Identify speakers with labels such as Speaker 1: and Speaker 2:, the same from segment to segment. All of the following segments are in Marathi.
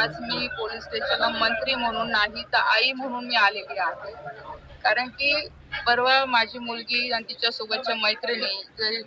Speaker 1: आज मी पोलीस स्टेशनला मंत्री म्हणून नाही तर आई म्हणून मी आलेली आहे. कारण की परवा माझी मुलगी आणि तिच्या सोबतच्या मैत्रिणी जे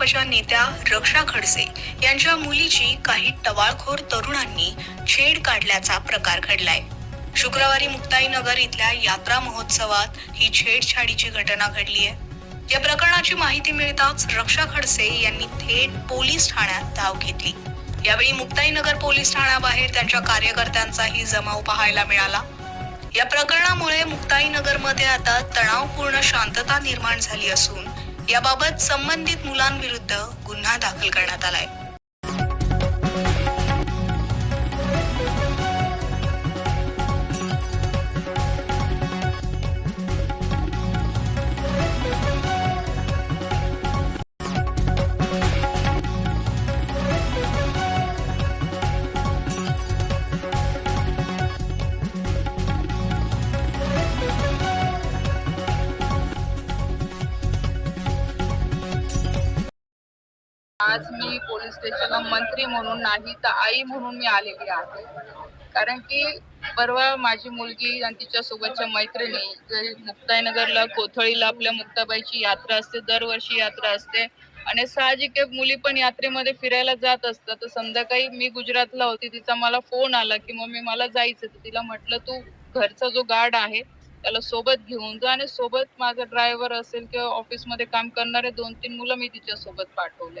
Speaker 2: भाजपच्या नेत्या रक्षा खडसे यांच्या मुलीची काही टवाळखोर तरुणांनी छेड काढल्याचा प्रकार घडलाय. शुक्रवारी मुक्ताईनगर इथल्या यात्रा महोत्सवात ही छेडछाडीची घटना घडली आहे या प्रकरणाची माहिती मिळताच रक्षा खडसे यांनी थेट पोलीस ठाण्यात धाव घेतली. यावेळी मुक्ताईनगर पोलीस ठाण्याबाहेर त्यांच्या कार्यकर्त्यांचाही जमाव पाहायला मिळाला. या प्रकरणामुळे मुक्ताईनगरमध्ये आता तणावपूर्ण शांतता निर्माण झाली असून याबाबत संबंधित मुलांविरुद्ध गुन्हा दाखल करण्यात आलाय.
Speaker 1: आज मी पोलीस स्टेशनला मंत्री म्हणून नाही तर आई म्हणून मी आलेली आहे. कारण की परवा माझी मुलगी आणि तिच्या सोबतच्या मैत्रिणी मुक्ताईनगरला कोथळीला आपल्या मुक्ताबाईची यात्रा असते दरवर्षी यात्रा असते आणि साहजिक मुली पण यात्रेमध्ये फिरायला जात असतात. तर संध्याकाळी मी गुजरातला होती तिचा मला फोन आला की मम्मी मला जायचं तर तिला म्हटलं तू घरचा जो गार्ड आहे त्याला सोबत घेऊन जा आणि सोबत माझा ड्रायव्हर असेल किंवा ऑफिसमध्ये काम करणारे दोन तीन मुलं मी तिच्या सोबत पाठवले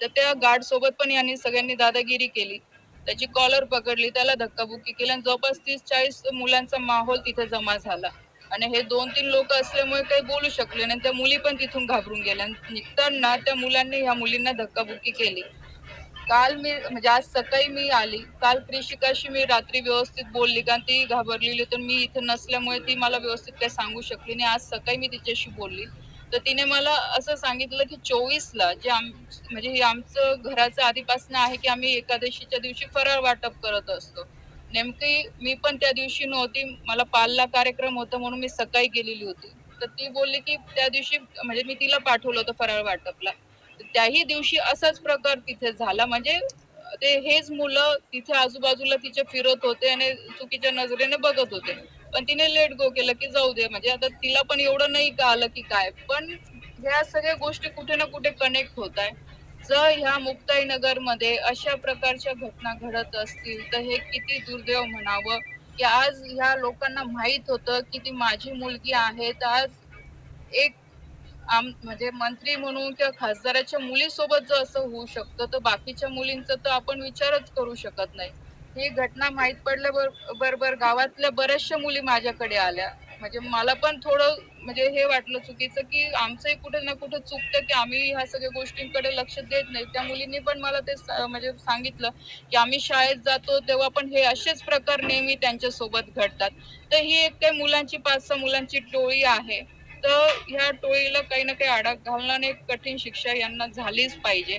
Speaker 1: तर त्या गार्ड सोबत पण यांनी सगळ्यांनी दादागिरी केली. त्याची कॉलर पकडली त्याला धक्काबुक्की केली आणि जवळपास तीस चाळीस मुलांचा माहोल तिथे जमा झाला. आणि हे दोन तीन लोक असल्यामुळे काही बोलू शकले नाही त्या मुली पण तिथून घाबरून गेल्या. निघताना त्या मुलांनी ह्या मुलींना धक्काबुक्की केली. काल मी म्हणजे आज सकाळी मी आली. काल कृषिकाशी मी रात्री व्यवस्थित बोलली कारण ती घाबरलेली तर मी इथे नसल्यामुळे ती मला व्यवस्थित काही सांगू शकली नाही. आज सकाळी मी तिच्याशी बोलली. तर तिने मला असं सांगितलं की चोवीसला जे आम म्हणजे हे आमचं घराचं आधीपासून आहे की आम्ही एकादशीच्या दिवशी फराळ वाटप करत असतो. नेमकी मी पण त्या दिवशी नव्हती मला पालला कार्यक्रम होता म्हणून मी सकाळी गेलेली होती. तर ती बोलली की त्या दिवशी म्हणजे मी तिला पाठवलं होतं फराळ वाटपला. तर त्याही दिवशी असाच प्रकार तिथे झाला. म्हणजे ते हेच मुलं तिथे आजूबाजूला तिचे फिरत होते आणि चुकीच्या नजरेने बघत होते. पण तिने लेट गो केलं की जाऊ दे. म्हणजे आता तिला पण एवढं नाही का आलं की काय. पण ह्या सगळ्या गोष्टी कुठे ना कुठे कनेक्ट होत आहे. जर ह्या मुक्ताईनगरमध्ये अशा प्रकारच्या घटना घडत असतील तर हे किती दुर्दैव म्हणावं? की आज ह्या लोकांना माहीत होतं की ती माझी मुलगी आहे. तर आज एक आम म्हणजे मंत्री म्हणून किंवा खासदाराच्या मुलीसोबत जर असं होऊ शकतं तर बाकीच्या मुलींचा तर आपण विचारच करू शकत नाही. ही घटना माहीत पडल्या बरोबर. गावातल्या बऱ्याचशा मुली माझ्याकडे आल्या. म्हणजे मला पण थोडं म्हणजे हे वाटलं चुकीचं की आमचंही कुठे ना कुठे चुकतं की आम्ही ह्या सगळ्या गोष्टींकडे लक्ष देत नाही. त्या मुलींनी पण मला ते म्हणजे सांगितलं की आम्ही शाळेत जातो तेव्हा पण हे असेच प्रकार नेहमी त्यांच्यासोबत घडतात. तर ही एक काही मुलांची पाच सहा मुलांची टोळी आहे. तर ह्या टोळीला काही ना काही आडा घालणं कठीण शिक्षा यांना झालीच पाहिजे.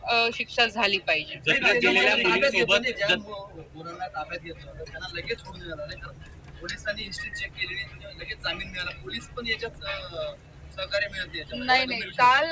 Speaker 1: शिक्षा झाली पाहिजे
Speaker 3: नाही, त्यांना लगेच जामीन मिळाला पोलीस पण याच्यात अं, सहकार्य मिळते याच्यामध्ये.
Speaker 1: नाही. काल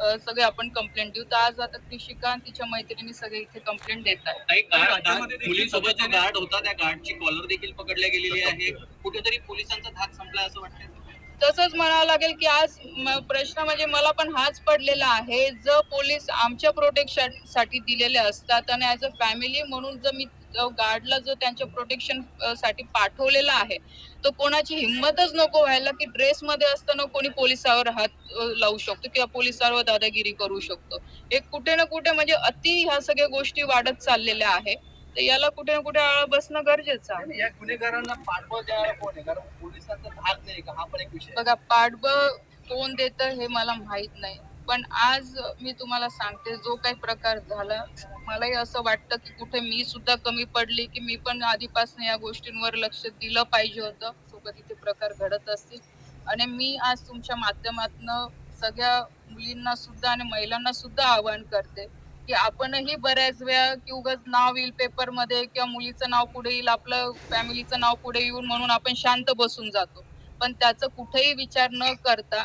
Speaker 1: सगळे आपण कंप्लेंट देऊ. तर आज आता कृषिका आणि तिच्या मैत्रिणी सगळे इथे कंप्लेंट देत आहेत.
Speaker 4: काही गार्ड- मुलीसोबत जो होता त्या गार्डची कॉलर देखील पकडल्या गेलेली आहे. कुठेतरी पोलिसांचा धाक संपलाय असं वाटतंय.
Speaker 1: तसंच म्हणावं लागेल की आज म- प्रश्न म्हणजे मला पण हाच पडलेला आहे. जर पोलीस आमच्या प्रोटेक्शनसाठी दिलेले असतात आणि ऍज अ फॅमिली म्हणून जर मी गार्डला जर त्यांच्या प्रोटेक्शनसाठी पाठवलेलं आहे तर कोणाची हिंमतच नको व्हायला की ड्रेस मध्ये असताना कोणी पोलिसावर हात लावू शकतो किंवा पोलिसावर दादागिरी करू शकतो. एक कुठे ना कुठे म्हणजे अति ह्या सगळ्या गोष्टी वाढत चाललेल्या आहे तर याला कुठे ना कुठे आळा बसणं गरजेचं आहे.
Speaker 3: या गुन्हेगारांना पाठबळ द्यायला कोण आहे? कारण पोलिसांचा धाक नाही का? हा पण एक विषय.
Speaker 1: बघा पाठबळ कोण देत हे मला माहीत नाही. पण आज मी तुम्हाला सांगते जो काही प्रकार झाला मलाही असं वाटतं की कुठे मी सुद्धा कमी पडली की मी पण आधीपासून या गोष्टींवर लक्ष दिलं पाहिजे होतं. सोबत इथे प्रकार घडत असतील. आणि मी आज तुमच्या माध्यमातनं सगळ्या मुलींना सुद्धा आणि महिलांना सुद्धा आवाहन करते की आपणही बऱ्याच वेळा की उगाच नाव येईल पेपरमध्ये किंवा मुलीचं नाव पुढे येईल आपलं फॅमिलीचं नाव पुढे येऊन म्हणून आपण शांत बसून जातो. पण त्याचा कुठेही विचार न करता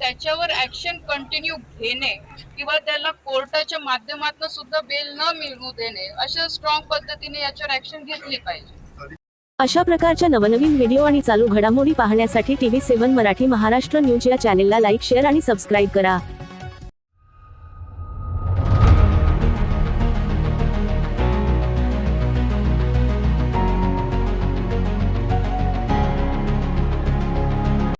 Speaker 1: त्याच्यावर ऍक्शन कंटिन्यू घेणे किंवा त्याला कोर्टाच्या माध्यमातून सुद्धा बेल न मिळवू देणे अशा स्ट्रॉंग पद्धतीने याच्यावर ऍक्शन घेतली पाहिजे.
Speaker 5: अशा प्रकारच्या नवनवीन व्हिडिओ आणि चालू घडामोडी पाहण्यासाठी TV seven Marathi Maharashtra news या चॅनेलला लाईक शेअर आणि सबस्क्राईब करा.